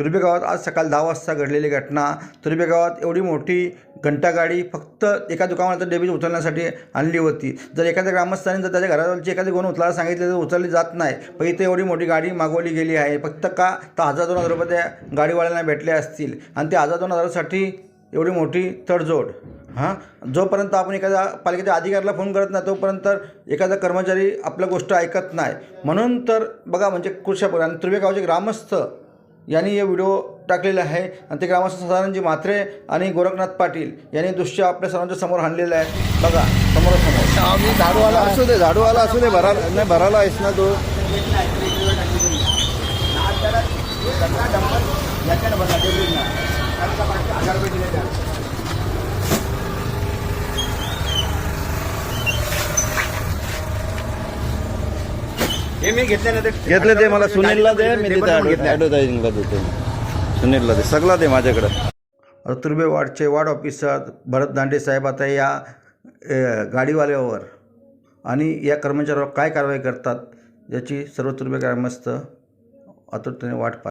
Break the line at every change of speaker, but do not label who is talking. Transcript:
तुर्बे गावात आज सकाळी दहा वाजता घडलेली घटना. तुर्बे गावात एवढी मोठी घंटागाडी फक्त एका दुकानात डेबीज उचलण्यासाठी आणली होती. जर एखाद्या ग्रामस्थाने जर त्याच्या घरावरची एखादी गुण उचलायला सांगितले तर उचलली जात नाही. पण इथे एवढी मोठी गाडी मागवली गेली आहे. फक्त का? तर हजार दोन हजार रुपये त्या गाडीवाल्यांना भेटले असतील. आणि ते हजार दोन हजारासाठी एवढी मोठी तडजोड. हां? जोपर्यंत आपण एखाद्या पालिकेच्या अधिकाऱ्याला फोन करत नाही तोपर्यंत एखादा कर्मचारी आपल्या गोष्ट ऐकत नाही. म्हणून तर बघा म्हणजे कुशापूर आणि तुर्वे गावचे ग्रामस्थ यांनी हे व्हिडिओ टाकलेले आहे. आणि ते ग्रामस्थ सदानंदजी म्हात्रे आणि गोरखनाथ पाटील यांनी दृश्य आपल्या सर्वांच्या समोर आणलेलं आहे. बघा समोरासमोर.
आम्ही झाडूवाला असू दे झाडूवाला असू दे भरायला नाही भरायला आहेस ना तू?
हे मी घेतले ना ते.
घेतले ते मला सुनीलला दे मी तिथे ॲडव्हर्टायझिंगला देतो. सुनीलला दे सगळा दे माझ्याकडं.
आता तुर्बे वार्डचे वार्ड ऑफिसर भरत दांडे साहेब आता या गाडीवाल्यावर आणि या कर्मचाऱ्यावर काय कारवाई करतात याची सर्व तुर्बे ग्रामस्थ आतुरतेने वाट पाहतात.